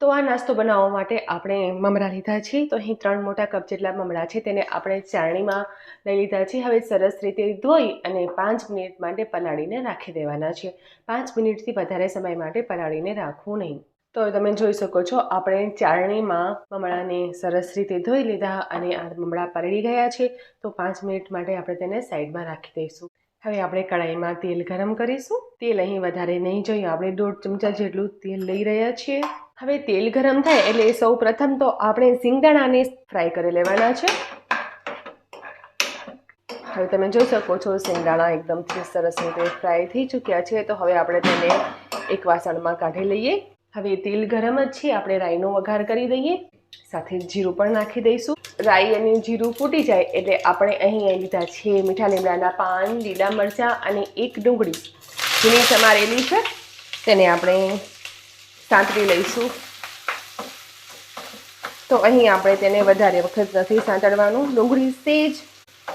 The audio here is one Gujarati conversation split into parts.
તો આ નાસ્તો બનાવવા માટે આપણે મમરા લીધા છે તો અહીં ત્રણ મોટા કપ જેટલા મમરા છે તેને આપણે ચાળણીમાં લઈ લીધા છે હવે સરસ રીતે ધોઈ અને પાંચ મિનિટ માટે પલાળીને રાખી દેવાના છે. પાંચ મિનિટથી વધારે સમય માટે પલાળીને રાખવું નહીં. તો તમે જોઈ શકો છો, આપણે ચાળણીમાં મમરાને સરસ રીતે ધોઈ લીધા અને આ મમરા પલળી ગયા છે. તો પાંચ મિનિટ માટે આપણે તેને સાઈડમાં રાખી દઈશું. હવે આપણે કડાઈમાં તેલ ગરમ કરીશું. તેલ અહીં વધારે નહીં જોઈએ. આપણે દોઢ ચમચા જેટલું તેલ લઈ રહ્યા છીએ. હવે તેલ ગરમ થાય એટલે સૌ પ્રથમ તો આપણે સિંગદાણાને ફ્રાય કરી લેવાના છે. હવે તમે જોઈ શકો છો સિંગદાણા એકદમથી સરસ રીતે ફ્રાય થઈ ચૂક્યા છે, તો હવે આપણે તેને એક વાસણમાં કાઢી લઈએ. હવે તેલ ગરમ જ છે, આપણે રાઈનો વઘાર કરી દઈએ. સાથે જીરું પણ નાખી દઈશું. રાઈ અને જીરું ફૂટી જાય એટલે આપણે અહીં લીધા છે મીઠા લીમડાના પાન, લીલા મરચાં અને એક ડુંગળી. જેની સમારેલી છે, તેને આપણે સાંતળી લઈશું. તો અહીં આપણે તેને વધારે વખત નથી સાંતળવાનું. ડુંગળી સેજ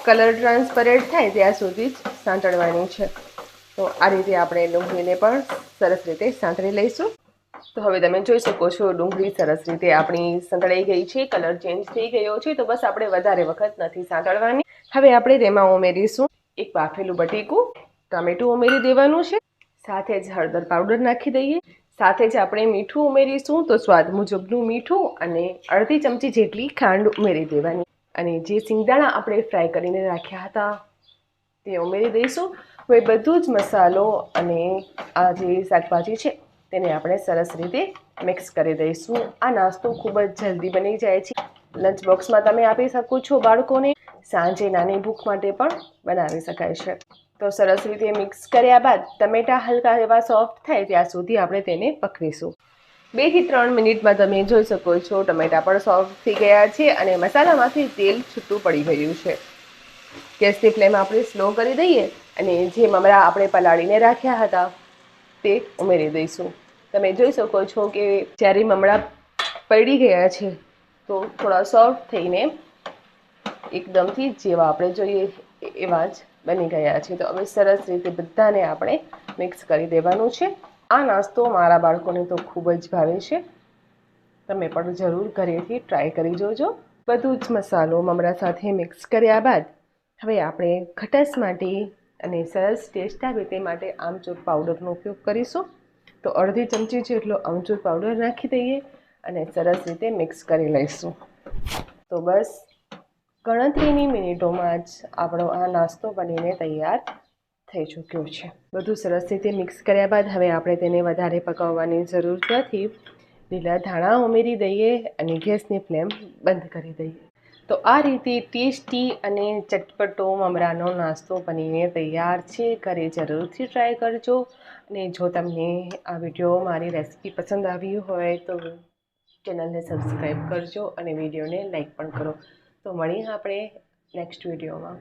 કલર ટ્રાન્સપરેન્ટ થાય ત્યાં સુધી જ સાંતળવાની છે. તો આ રીતે આપણે ડુંગળીને પણ સરસ રીતે સાંતળી લઈશું. તો હવે તમે જોઈ શકો છો ડુંગળી સરસ રીતે આપણી સંતળાઈ ગઈ છે, કલર ચેન્જ થઈ ગયો છે, તો બસ આપણે વધારે વખત નથી સાંતળવાની. હવે આપણે તેમાં ઉમેરીશું એક બાફેલું બટીકું. ટામેટું ઉમેરી દેવાનું છે. સાથે જ હળદર પાવડર નાખી દઈએ. સાથે જ આપણે મીઠું ઉમેરીશું તો સ્વાદ મુજબનું મીઠું અને અડધી ચમચી જેટલી ખાંડ ઉમેરી દેવાની. અને જે સિંગદાણા આપણે ફ્રાય કરીને રાખ્યા હતા, તે ઉમેરી દઈશું. હવે બધું જ મસાલો અને આ જે શાકભાજી છે, તેને આપણે સરસ રીતે મિક્સ કરી દઈશું. આ નાસ્તો ખૂબ જ જલ્દી બની જાય છે. લંચ બોક્સમાં તમે આપી શકો છો બાળકોને. સાંજે નાની ભૂખ માટે પણ બનાવી શકાય છે. તો સરસ રીતે મિક્સ કર્યા બાદ ટમેટા હલકા એવા સોફ્ટ થાય ત્યાં સુધી આપણે તેને પકવીશું. બેથી ત્રણ મિનિટમાં તમે જોઈ શકો છો ટમેટા પણ સોફ્ટ થઈ ગયા છે અને મસાલામાંથી તેલ છૂટું પડી ગયું છે. ગેસની ફ્લેમ આપણે સ્લો કરી દઈએ અને જે મમરા આપણે પલાળીને રાખ્યા હતા તે ઉમેરી દઈશું. તમે જોઈ શકો છો કે જ્યારે મમરા પડી ગયા છે તો થોડા સોફ્ટ થઈને એકદમથી જેવા આપણે જોઈએ એવા જ બની ગયા છે. તો હવે સરસ રીતે બધાને આપણે મિક્સ કરી દેવાનું છે. આ નાસ્તો મારા બાળકોને તો ખૂબ જ ભાવે છે. તમે પણ જરૂર ઘરેથી ટ્રાય કરી જોજો. બધું જ મસાલો મમરા સાથે મિક્સ કર્યા બાદ હવે આપણે ખટાશ માટે અને સરસ ટેસ્ટ આવે તે માટે આમચૂર પાવડરનો ઉપયોગ કરીશું. તો અડધી ચમચી જેટલો આમચૂર પાવડર નાખી દઈએ અને સરસ રીતે મિક્સ કરી લઈશું. તો બસ ગણતરીની મિનિટોમાં જ આપણો આ નાસ્તો બનીને તૈયાર થઈ ચૂક્યો છે. બધું સરસ રીતે મિક્સ કર્યા બાદ હવે આપણે તેને વધારે પકાવવાની જરૂર નથી. લીલા ધાણા ઉમેરી દઈએ અને ગેસની ફ્લેમ બંધ કરી દઈએ. તો આ રીતે ટેસ્ટી અને ચટપટો મમરાનો નાસ્તો બનીને તૈયાર છે. ઘરે જરૂરથી ટ્રાય કરજો. અને જો તમને આ વીડિયો મારી રેસિપી પસંદ આવી હોય તો ચેનલને સબસ્ક્રાઈબ કરજો અને વિડીયોને લાઈક પણ કરો. તો મળીએ આપણે નેક્સ્ટ વિડીયોમાં